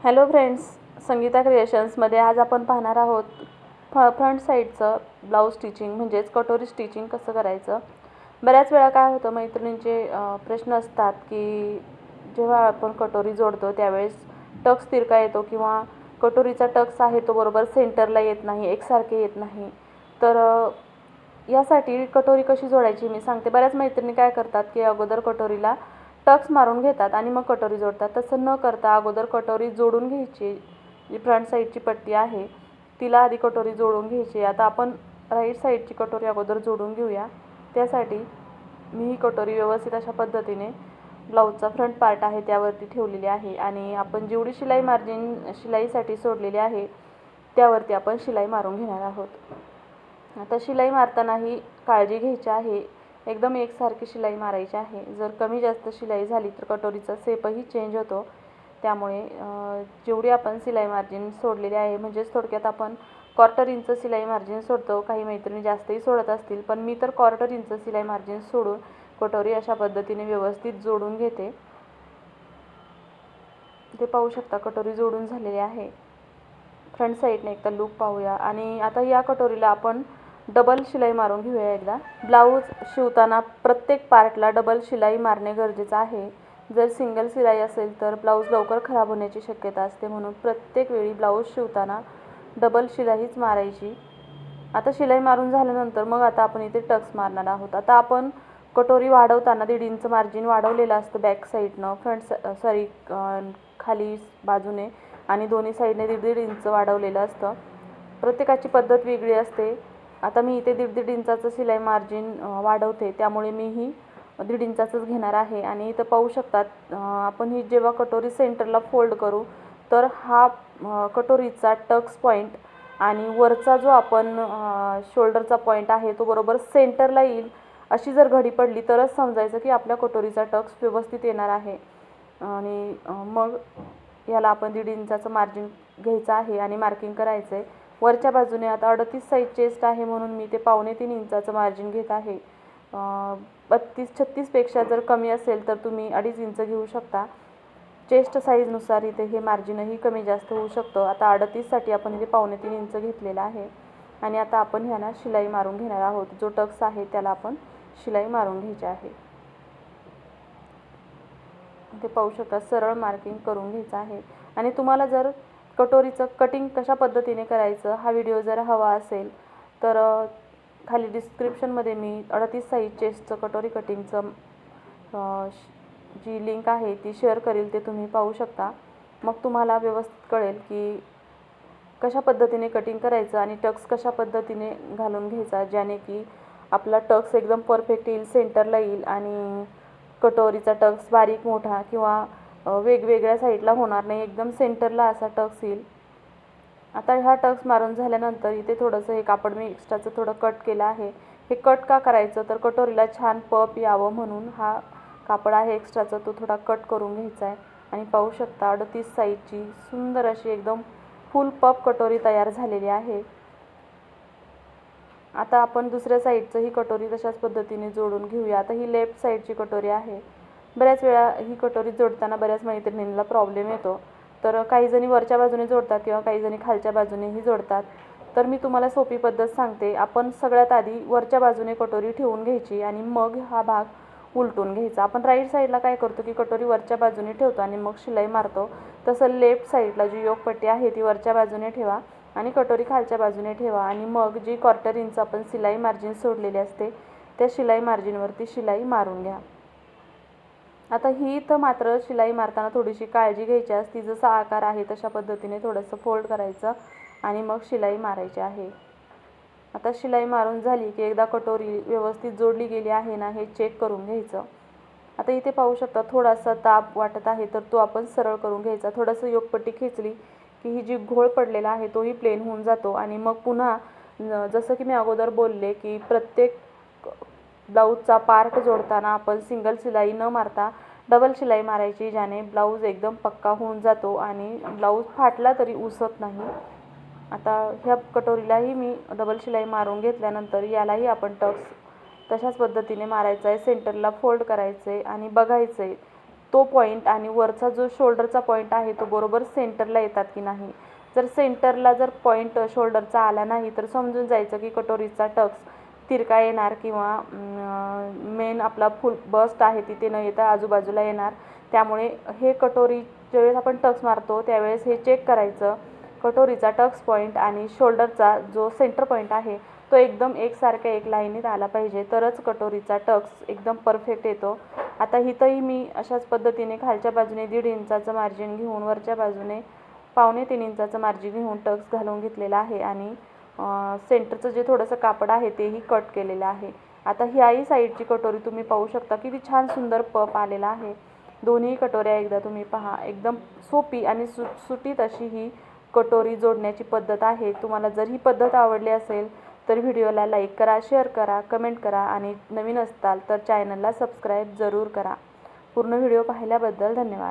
Hello friends Sangeeta क्रिएशन्समध्ये आज आपण पाहणार आहोत फ फ्रंट साईडचं ब्लाऊज स्टिचिंग म्हणजेच कटोरी स्टिचिंग कसं करायचं? बऱ्याच वेळा काय होतं मैत्रिणींचे प्रश्न असतात की जेव्हा आपण कटोरी जोडतो त्यावेळेस टक्स तिरका येतो किंवा कटोरीचा टक्स आहे तो बरोबर सेंटरला येत नाही एकसारखे येत नाही. तर यासाठी कटोरी कशी जोडायची मी सांगते. बऱ्याच मैत्रिणी काय करतात की अगोदर कटोरीला टक्स मारून घेतात आणि मग कटोरी जोडतात. तसं न करता अगोदर कटोरी जोडून घ्यायची जी फ्रंट साईडची पट्टी आहे तिला आधी कटोरी जोडून घ्यायची. आता आपण राईट साईडची कटोरी अगोदर जोडून घेऊया. त्यासाठी मी ही कटोरी व्यवस्थित अशा पद्धतीने ब्लाऊजचा फ्रंट पार्ट आहे त्यावरती ठेवलेली आहे आणि आपण जेवढी शिलाई मार्जिन शिलाईसाठी सोडलेली आहे त्यावरती आपण शिलाई मारून घेणार आहोत. आता शिलाई मारतानाही काळजी घ्यायची आहे. एकदम एकसारखी शिलाई मारायची आहे. जर कमी जास्त शिलाई झाली तर कटोरीचा सेपही चेंज होतो. त्यामुळे जेवढी आपण शिलाई मार्जिन सोडलेली आहे म्हणजेच थोडक्यात आपण क्वार्टर इंच शिलाई मार्जिन सोडतो. काही मैत्रिणी जास्तही सोडत असतील पण मी तर क्वार्टर इंच सिलाई मार्जिन सोडून कटोरी अशा पद्धतीने व्यवस्थित जोडून घेते. ते पाहू शकता कटोरी जोडून झालेली आहे. फ्रंट साईडने एकदा लूक पाहूया. आणि आता या कटोरीला आपण डबल शिलाई मारून घेऊया एकदा. ब्लाऊज शिवताना प्रत्येक पार्टला डबल शिलाई मारणे गरजेचं आहे. जर सिंगल शिलाई असेल तर ब्लाऊज लवकर खराब होण्याची शक्यता असते म्हणून प्रत्येक वेळी ब्लाऊज शिवताना डबल शिलाईच मारायची. आता शिलाई मारून झाल्यानंतर मग आता आपण इथे टक्स मारणार आहोत. आता आपण कटोरी वाढवताना दीड इंच मार्जिन वाढवलेलं असतं बॅक साईडनं फ्रंट सॉरी खाली बाजूने आणि दोन्ही साईडने दीड दीड इंच वाढवलेलं असतं. प्रत्येकाची पद्धत वेगळी असते. आता मी इथे दीड दीड इंचाचं शिलाई मार्जिन वाढवते. त्यामुळे मी ही दीड इंचाचंच घेणार आहे. आणि इथं पाहू शकतात आपण ही जेव्हा कटोरी सेंटरला फोल्ड करू तर हा कटोरीचा टक्स पॉईंट आणि वरचा जो आपण शोल्डरचा पॉईंट आहे तो बरोबर सेंटरला येईल. अशी जर घडी पडली तरच समजायचं की आपल्या कटोरीचा टक्स व्यवस्थित येणार आहे. आणि मग याला आपण दीड इंचाचं मार्जिन घ्यायचं आहे आणि मार्किंग करायचं आहे वरच्या बाजूने आता अडतीस साईज चेस्ट आहे म्हणून मी ते पावणे तीन इंचाचं मार्जिन घेत आहे. बत्तीस छत्तीसपेक्षा जर कमी असेल तर तुम्ही अडीच इंच घेऊ शकता. चेस्ट साईजनुसार इथे हे मार्जिनही कमी जास्त होऊ शकतं. आता अडतीससाठी आपण इथे पावणे तीन इंच घेतलेलं आहे. आणि आता आपण ह्याला शिलाई मारून घेणार आहोत. जो टक्स आहे त्याला आपण शिलाई मारून घ्यायची आहे. ते पाहू शकता सरळ मार्किंग करून घ्यायचं आहे. आणि तुम्हाला जर कटोरीचं कटिंग कशा पद्धतीने करायचं हा व्हिडिओ जर हवा असेल तर खाली डिस्क्रिप्शनमध्ये मी अडतीस साईज चेस्टचं कटोरी कटिंगचं श- जी लिंक आहे ती शेअर करेल ते तुम्ही पाहू शकता. मग तुम्हाला व्यवस्थित कळेल की कशा पद्धतीने कटिंग करायचं आणि टक्स कशा पद्धतीने घालून घ्यायचा ज्याने की आपला टक्स एकदम परफेक्ट येईल सेंटरला येईल आणि कटोरीचा टक्स बारीक मोठा किंवा वेगवेगळ्या साईडला होणार नाही. एकदम सेंटरला असा टक्स येईल. आता ह्या टक्स मारून झाल्यानंतर इथे थोडंसं हे कापड मी एक्स्ट्राचं थोडं कट केलं आहे. हे कट का करायचं? तर कटोरीला छान पप यावं म्हणून हा कापड आहे एक्स्ट्राचा तो थोडा कट करून घ्यायचा आहे. आणि पाहू शकता अडतीस साईजची सुंदर अशी एकदम फुल पप कटोरी तयार झालेली आहे. आता आपण दुसऱ्या साईडचं ही कटोरी तशाच पद्धतीने जोडून घेऊया. आता ही लेफ्ट साईडची कटोरी आहे. बऱ्याच वेळा ही कटोरी जोडताना बऱ्याच मैत्रिणींना प्रॉब्लेम येतो. तर काही जणी वरच्या बाजूने जोडतात किंवा काही जणी खालच्या बाजूनेही जोडतात. तर मी तुम्हाला सोपी पद्धत सांगते. आपण सगळ्यात आधी वरच्या बाजूने कटोरी ठेवून घ्यायची आणि मग हा भाग उलटून घ्यायचा. आपण राईट साईडला काय करतो की कटोरी वरच्या बाजूने ठेवतो आणि मग शिलाई मारतो. तसं लेफ्ट साईडला जी योगपट्टी आहे ती वरच्या बाजूने ठेवा आणि कटोरी खालच्या बाजूने ठेवा आणि मग जी क्वार्टर इंच आपण शिलाई मार्जिन सोडलेली असते त्या शिलाई मार्जिनवरती शिलाई मारून घ्या. आता ही इथं मात्र शिलाई मारताना थोडीशी काळजी घ्यायची असती. जसा आकार आहे तशा पद्धतीने थोडंसं फोल्ड करायचं आणि मग शिलाई मारायची आहे. आता शिलाई मारून झाली की एकदा कटोरी व्यवस्थित जोडली गेली आहे ना हे चेक करून घ्यायचं. आता इथे पाहू शकता थोडासा ताप वाटत आहे तर तो आपण सरळ करून घ्यायचा. थोडंसं योगपट्टी खेचली की ही जी घोळ पडलेला आहे तोही प्लेन होऊन जातो. आणि मग पुन्हा जसं की मी अगोदर बोलले की प्रत्येक ब्लाऊजचा पार्ट जोडताना आपण सिंगल शिलाई न मारता डबल शिलाई मारायची ज्याने ब्लाऊज एकदम पक्का होऊन जातो आणि ब्लाऊज फाटला तरी उसत नाही. आता ह्या कटोरीलाही मी डबल शिलाई मारून घेतल्यानंतर यालाही आपण टक्स तशाच पद्धतीने मारायचं आहे सेंटरला फोल्ड करायचं आहे आणि बघायचं आहे तो पॉईंट आणि वरचा जो शोल्डरचा पॉईंट आहे तो बरोबर सेंटरला येतात की नाही? जर सेंटरला जर पॉईंट शोल्डरचा आला नाही तर समजून जायचं की कटोरीचा टक्स तिरका येणार किंवा मेन आपला फुल बस्ट आहे तिथे न येता आजूबाजूला येणार. त्यामुळे हे कटोरी ज्यावेळेस आपण टक्स मारतो त्यावेळेस हे चेक करायचं. कटोरीचा टक्स पॉईंट आणि शोल्डरचा जो सेंटर पॉईंट आहे तो एकदम एकसारख्या एक लाईनीत आला पाहिजे. तरच कटोरीचा टक्स एकदम परफेक्ट येतो. आता इथंही मी अशाच पद्धतीने खालच्या बाजूने दीड इंचाचं मार्जिन घेऊन वरच्या बाजूने पावणे तीन इंचाचं मार्जिन घेऊन टक्स घालून घेतलेला आहे. आणि सेंटरचं जे थोडंसं कापड आहे तेही कट केलेलं आहे. आता ह्याही साईडची कटोरी तुम्ही पाहू शकता. किती छान सुंदर पप आलेला आहे. दोन्ही कटोऱ्या एकदा तुम्ही पहा. एकदम सोपी आणि सु सुटीत अशी ही कटोरी जोडण्याची पद्धत आहे. तुम्हाला जर ही पद्धत आवडली असेल तर व्हिडिओला लाईक करा शेअर करा कमेंट करा आणि नवीन असताल तर चॅनलला सबस्क्राईब जरूर करा. पूर्ण व्हिडिओ पाहिल्याबद्दल धन्यवाद.